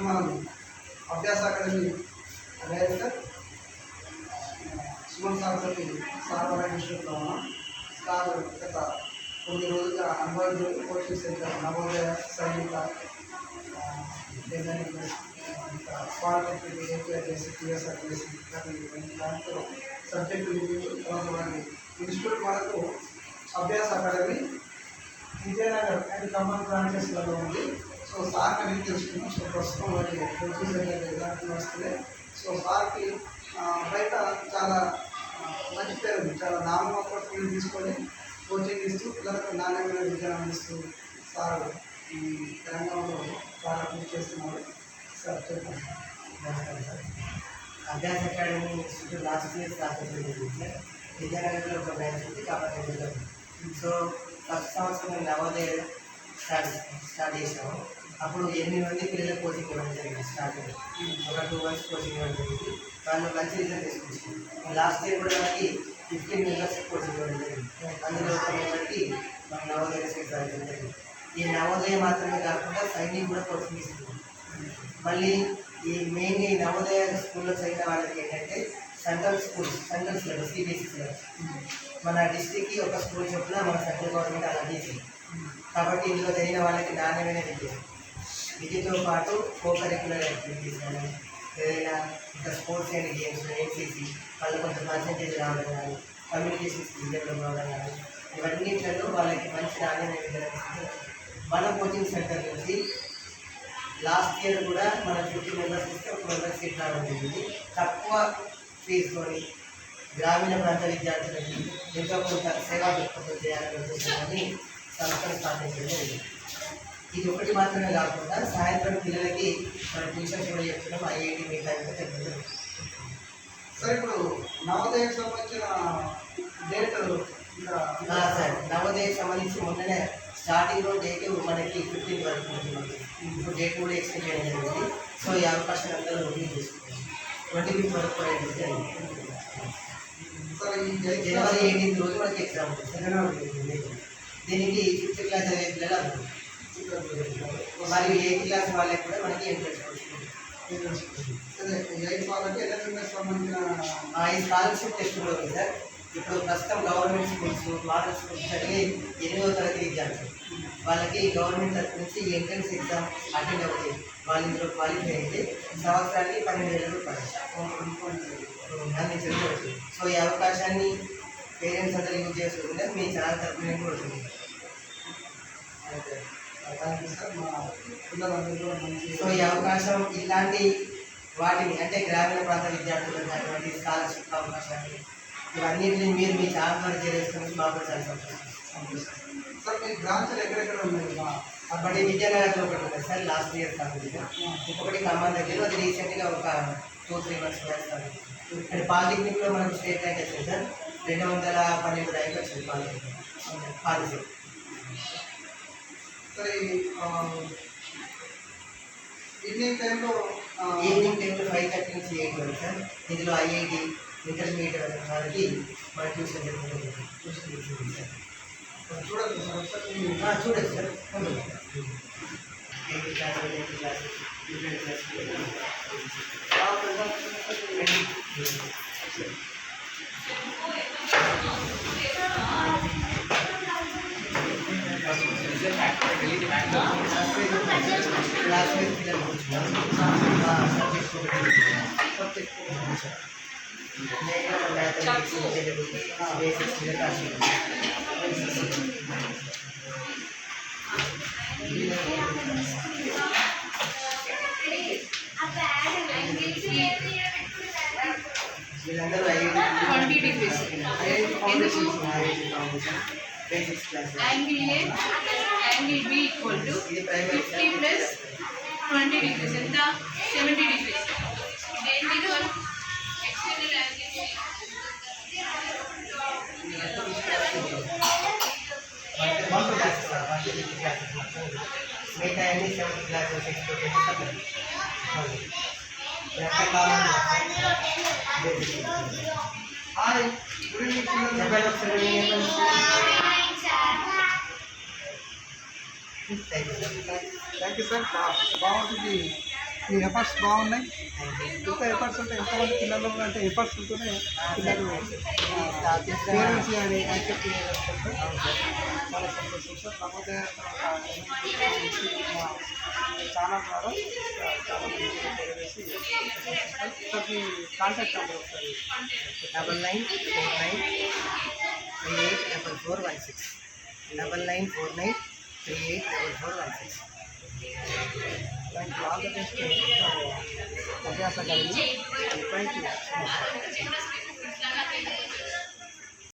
ఇప్పుడు మనం Abhyasa academy director Suman sir తోటి సార్ ఉన్నాం సార్ గత కొన్ని రోజులుగా అనుభవం కోచింగ్ సెంటర్ నవోదయ సైనిక ఆ, ఏపీఆర్ చేసి టీఎస్ఆర్ చేసి దాంట్లో సబ్జెక్టు వారి ఇన్స్టిట్యూట్ మనకు అభ్యాస అకాడమీ విజయనగర్ అండ్ ఖమ్మం బ్రాంచెస్లలో ఉంది. సో సార్ అడిగి తెలుసుకున్నాం సో ప్రస్తుతం వారి కోచింగ్ సెంటర్ వస్తుంది. సో సార్కి బయట చాలా మంచి పేరు ఉంది. చాలా నామమాత్రం తీసుకొని కోచింగ్ ఇస్తూ పిల్లలకు నాణ్యమైన విద్యను అందిస్తూ సార్ ఈ తెలంగాణలో చాలా కృషి చేస్తున్నారు. సార్ చెప్పండి. నమస్కారం sir. Abhyasa academy institute last year sir విద్యానగర్లో ఒక బ్రాంచ్ ఉంది కాబట్టి సో ఫస్ట్ సంవత్సరం నవోదయ స్టార్ట్ స్టార్ట్ చేసాము అప్పుడు ఎనిమిది మంది పిల్లలకు కోచింగ్ ఇవ్వడం జరిగింది స్టార్టింగ్ ఒక టూ మంత్స్ కోచింగ్ ఇవ్వడం జరిగింది. వాళ్ళు మంచి రిజల్ట్ తీసుకొచ్చింది లాస్ట్ ఇయర్ కూడా మనకి ఫిఫ్టీన్ మెంబర్స్ కోచింగ్ ఇవ్వడం జరిగింది. అందులో ఒక మెంబర్కి మన నవోదయ సెట్ రావడం జరిగింది. ఈ నవోదయ మాత్రమే కాకుండా సైనింగ్ కూడా కోచింగ్ ఇస్తుంది మళ్ళీ ఈ మెయిన్ ఈ నవోదయ స్కూల్లో చదివిన వాళ్ళకి ఏంటంటే central schools central syllabus CBSE syllabus మన డిస్టిక్కి ఒక స్కూల్ చొప్పున మన సెంట్రల్ గవర్నమెంట్ అలా చేసింది. కాబట్టి ఇందులో చదివిన వాళ్ళకి నాణ్యమైన విద్య. విద్యతో పాటు కో కరికులర్ యాక్టివిటీస్ కానీ ఏదైనా ఇంకా స్పోర్ట్స్ అండ్ గేమ్స్ ఎన్సీసీ వాళ్ళు కొంత పర్సంటేజ్ రావడం కానీ కమ్యూనికేషన్ స్కిల్ డెవలప్ అవ్వడం కానీ ఇవన్నిట్లలో వాళ్ళకి మంచి నాణ్యమైన విద్య మన కోచింగ్ సెంటర్ నుంచి లాస్ట్ ఇయర్ కూడా మన ఫిఫ్టీ మెంబర్స్ ఇస్తే ఒక మెంబర్ సీట్ రావడం జరిగింది తక్కువ ఫీజుతోని గ్రామీణ ప్రాంత విద్యార్థులకి ఎంతో కొంత సేవా దృక్పథం చేయాలని ఉద్దేశాన్ని సంస్థను స్థాపించడం జరిగింది. ఇది ఒకటి మాత్రమే కాకుండా సాయంత్రం పిల్లలకి మన ట్యూషన్స్ కూడా చెప్తున్నాం ఐఐటి ఇంకా చెప్పడం జరుగుతుంది. సార్ ఇప్పుడు నవోదయకు సంబంధించిన డేట్ సార్ నవోదయకి సంబంధించి మొన్ననే స్టార్టింగ్లో డేట్ మనకి ఫిఫ్టీన్ వరకు ఉంటుంది ఇప్పుడు డేట్ కూడా ఎక్స్టెండ్ చేయడం జరిగింది. సో ఈ అవకాశం అందరూ రిలీజ్ చేసుకుంటాం ట్వంటీ ఫిఫ్త్ వరకు జనవరి ఎయిటీన్త్ రోజు మనకి ఎగ్జామ్ ఉంటుంది. జనవరి 18th. దీనికి ఫిఫ్త్ క్లాస్ చదివే పిల్లలు మరియు ఎయిత్ క్లాస్ వాళ్ళకి కూడా మనకి ఎంట్రెన్స్ సరే ఎయిట్ వాళ్ళకి సంబంధించిన ఈ స్కాలర్షిప్ టెస్ట్ కూడా ఉంది సార్. ఇప్పుడు ప్రస్తుతం గవర్నమెంట్ స్కూల్స్ మోడల్ స్కూల్స్ చదివి ఎనిమిదవ తరగతి విద్యార్థులు. వాళ్ళకి గవర్నమెంట్ తరఫు నుంచి ఎంట్రన్స్ ఎగ్జామ్ అటెండ్ అవుతాయి వాళ్ళు ఇందులో క్వాలిఫై అయితే సంవత్సరానికి పన్నెండు వేల రూపాయలు జరుగుతుంది సో ఈ అవకాశాన్ని పేరెంట్స్ అందరూ యూజ్ చేసుకుంటే మీ ఛానల్ తరఫున కూడా మంచి సో ఈ అవకాశం ఇలాంటి వాటిని అంటే గ్రామీణ ప్రాంత విద్యార్థులకు కానివ్వండి స్కాలర్షిప్ అవకాశాన్ని ఇవన్నిటిని మీరు మీ ఛానల్ ద్వారా చేరేస్తున్నందుకు మాకు చాలా సంతోషం. సార్ మీ బ్రాంచ్లు ఎక్కడెక్కడ ఉన్నాయి? మా అప్పటి విద్యానగర్లో ఒకటి ఉంది సార్ లాస్ట్ ఇయర్ కాకుండా ఇంకొకటి ఖమ్మం దగ్గర అది రీసెంట్గా ఒక టూ త్రీ మంత్స్ చేస్తాను అండ్ పాలిటెక్నిక్లో మనకు స్టేట్ ర్యాంక్ వచ్చింది సార్. రెండు వందల పన్నెండు ర్యాంక్ వచ్చింది పాలిటెక్నిక్ పాలిటెక్నిక్ సరే ఆ, ఈవినింగ్ టైంలో ఆ, ఈవినింగ్ టైంలో ఫైవ్ థర్టీ నుంచి ఎయిట్ వరకు సార్ ఇందులో ఐఐటి ఇంటర్మీడియట్ వాళ్ళకి మన ట్యూషన్ జరుగుతుంది సార్ చూడండి సార్ ఒకసారి మీ- ఆ, చూడండి sir eighth class eighth class different class twenty degrees ఎందుకు basics class angle A angle B equal to ఇది primary fifty plus twenty degrees ఎంత సెవెంటీ డిగ్రీస్ దేనికి మనం external angle one class one two classes మిగతా అన్ని seventh class sixth tenth subject hi good evening పిల్లలు. చెప్పండి ఒకసారి thank you sir thank you sir బా- బాగుంటుంది. మీ ఎఫర్ట్స్ బాగున్నాయి. థ్యాంక్ యూ ఇంత ఎఫర్ట్స్ ఉంటే ఎంతమంది పిల్లలు అంటే ఎఫర్ట్స్ ఉంటేనే పిల్లలు పేరెంట్స్ కానీ యాక్సెప్ట్ చాలా సంతోషం సార్ నమోదయ ఛానల్ ద్వారా చాలా తెలియజేసి సార్ మీ కాంటాక్ట్ నెంబర్ ఒకసారి double nine four nine three eight double four one six double nine four nine three eight double four one six thank you all the best Abhyasa కలిగి thank you లాగా